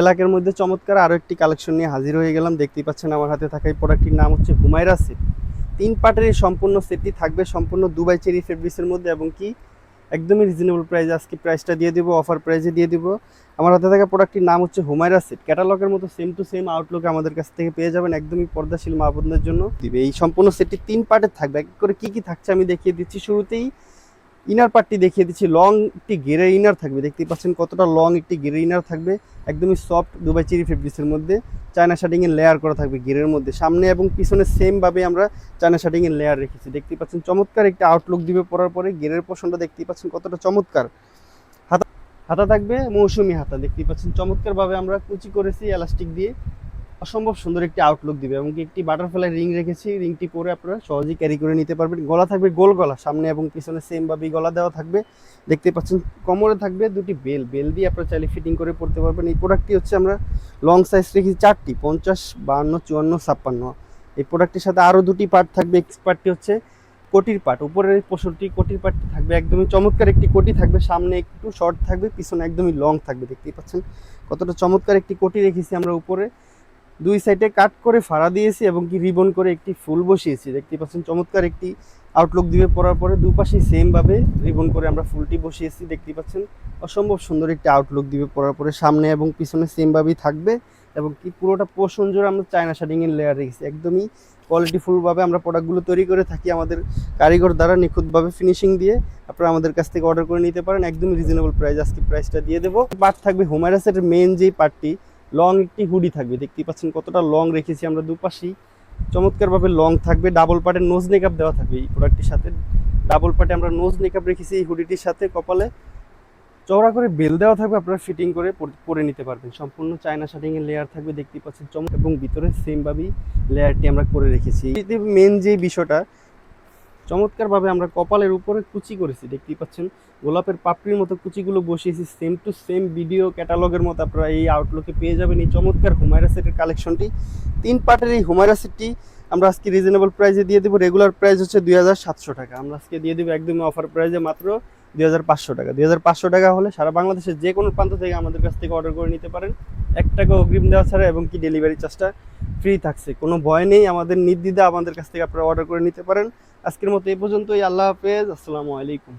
এলাকার মধ্যে চমৎকার আরও একটি কালেকশন নিয়ে হাজির হয়ে গেলাম। দেখতেই পাচ্ছেন আমার হাতে থাকা এই প্রোডাক্টটির নাম হচ্ছে হুমায়রা সেট তিন পার্টের এই সম্পূর্ণ সেটটি থাকবে সম্পূর্ণ দুবাই চেরি ফেব্রিক্সের মধ্যে এবং কি একদমই রিজনেবল প্রাইসে আজকে প্রাইসটা দিয়ে দিব অফার প্রাইসে দিয়ে দিব। আমার হাতে থাকা প্রোডাক্টটির নাম হচ্ছে হুমায়রা সেট ক্যাটালগের মতো সেম টু সেম আউটলুক আমাদের কাছ থেকে পেয়ে যাবেন একদমই পর্দাশীল মা জন্য। দিবে এই সম্পূর্ণ সেটটি তিন পার্টের থাকবে। এক করে কি কি থাকছে আমি দেখিয়ে দিচ্ছি শুরুতেই। ইনার পার্টটি দেখিয়ে দিচ্ছি। লং একটি গেরে ইনার থাকবে। দেখতেই পাচ্ছেন কতটা লং একটি গেরে ইনার থাকবে। একদমই সফট দুবাই চেরি ফেব্রিক্সের মধ্যে। চায়না শার্টিং এর লেয়ার করা থাকবে গেরের মধ্যে। সামনে এবং পিছনে সেমভাবে আমরা চায়না শার্টিং এর লেয়ার রেখেছি। দেখতেই পাচ্ছেন চমৎকার একটা আউটলুক দিবে পরার পরে গেরের পোষণটা দেখতেই পাচ্ছেন কতটা চমৎকার। হাতা হাতা থাকবে মৌসুমি হাতা। দেখতেই পাচ্ছেন চমৎকারভাবে আমরা কুচি করেছি এলাস্টিক দিয়ে। অসম্ভব সুন্দর একটি আউটলুক দিবে এবং একটি বাটারফ্লাই রিং রেখেছি রিংটি পরে আপনারা সহজেই ক্যারি করে নিতে পারবেন। গলা থাকবে গোল গলা, সামনে এবং পিছনে সেম ভাবেই গলা দেওয়া থাকবে। দেখতে পাচ্ছেন, কোমরে থাকবে দুটি বেল বেল দিয়ে আপনারা চাইলে ফিটিং করে পড়তে পারবেন। এই প্রোডাক্টটি হচ্ছে আমরা লং সাইজ রেখেছি, চারটি, পঞ্চাশ বাহান্ন চুয়ান্ন, ছাপ্পান্ন। এই প্রোডাক্টের সাথে আরও দুটি পার্ট থাকবে এক্স পার্টটি হচ্ছে কোটির পার্ট উপরের পোষণটি কোটির পার্টটি থাকবে, একদমই চমৎকার একটি কোটি থাকবে, সামনে একটু শর্ট থাকবে, পিছনে একদমই লং থাকবে। দেখতেই পাচ্ছেন, কতটা চমৎকার একটি কোটি রেখেছি আমরা উপরে। দুই সাইডে কাট করে ফাড়া দিয়েছি এবং কি রিবন করে একটি ফুল বসিয়েছি। দেখতে পাচ্ছেন চমৎকার একটি আউটলুক দিবে পরার পরে দুপাশে সেম ভাবে রিবন করে আমরা ফুলটি বসিয়েছি। দেখতে পাচ্ছেন অসম্ভব সুন্দর একটি আউটলুক দিবে পরার পরে সামনে এবং পিছনে সেম ভাবেই থাকবে এবং কি পুরোটা পোষণ জোড়া আমরা চায়না এর লেয়ার রেখেছি। একদমই কোয়ালিটিফুল ভাবে আমরা প্রোডাক্টগুলো তৈরি করে থাকি আমাদের কারিগর দ্বারা নিখুঁতভাবে ফিনিশিং দিয়ে। আপনারা আমাদের কাছ থেকে অর্ডার করে নিতে পারেন। একদমই রিজনেবল প্রাইস আজকে প্রাইসটা দিয়ে দেবো। পার্ট থাকবে হোমারাসের মেন যেই পার্টটি লং একটি হুডি থাকবে। দেখতেই পাচ্ছেন কতটা লং রেখেছি আমরা দুপাশেই। চমৎকারভাবে লং থাকবে। ডাবল পার্টের নোজ মেকআপ দেওয়া থাকবে এই প্রোডাক্টটির সাথে। ডাবল পার্টে আমরা নোজ মেকআপ রেখেছি এই হুডিটির সাথে কপালে। চওড়া করে বেল দেওয়া থাকবে, আপনারা ফিটিং করে পর- নিতে পারবেন। সম্পূর্ণ চায়না শার্টিং এর লেয়ার থাকবে, দেখতেই পাচ্ছেন চমক এবং ভিতরে সেম ভাবেই লেয়ারটি আমরা করে রেখেছি। মেন যে বিষয়টা চমৎকারভাবে আমরা কপালের উপরে কুচি করেছি, দেখতেই পাচ্ছেন? গোলাপের পাপড়ির মতো কুচিগুলো বসিয়েছি সেম টু সেম ভিডিও ক্যাটালগের মতো। আপনারা এই আউটলুকে পেয়ে যাবেন এই চমৎকার হুমায়রা সেটের কালেকশনটি তিন পার্টের এই হুমায়রা সেটটি আমরা আজকে রিজনেবল প্রাইসে দিয়ে দেবো। রেগুলার প্রাইস হচ্ছে দুই হাজার সাতশো টাকা। আমরা আজকে দিয়ে দেবো একদমই অফার প্রাইসে মাত্র দুই হাজার পাঁচশো টাকা। দুই হাজার পাঁচশো টাকা হলে সারা বাংলাদেশের যে কোনো প্রান্ত থেকে আমাদের কাছ থেকে অর্ডার করে নিতে পারেন। এক টাকা অগ্রিম দেওয়া ছাড়া এবং কি ডেলিভারি চার্জটা ফ্রি থাকছে। কোনো ভয় নেই, আমাদের নির্দ্বিধা আমাদের কাছ থেকে আপনারা অর্ডার করে নিতে পারেন। আজকের মতো এই পর্যন্তই। আল্লাহ হাফেজ। আসসালামু আলাইকুম।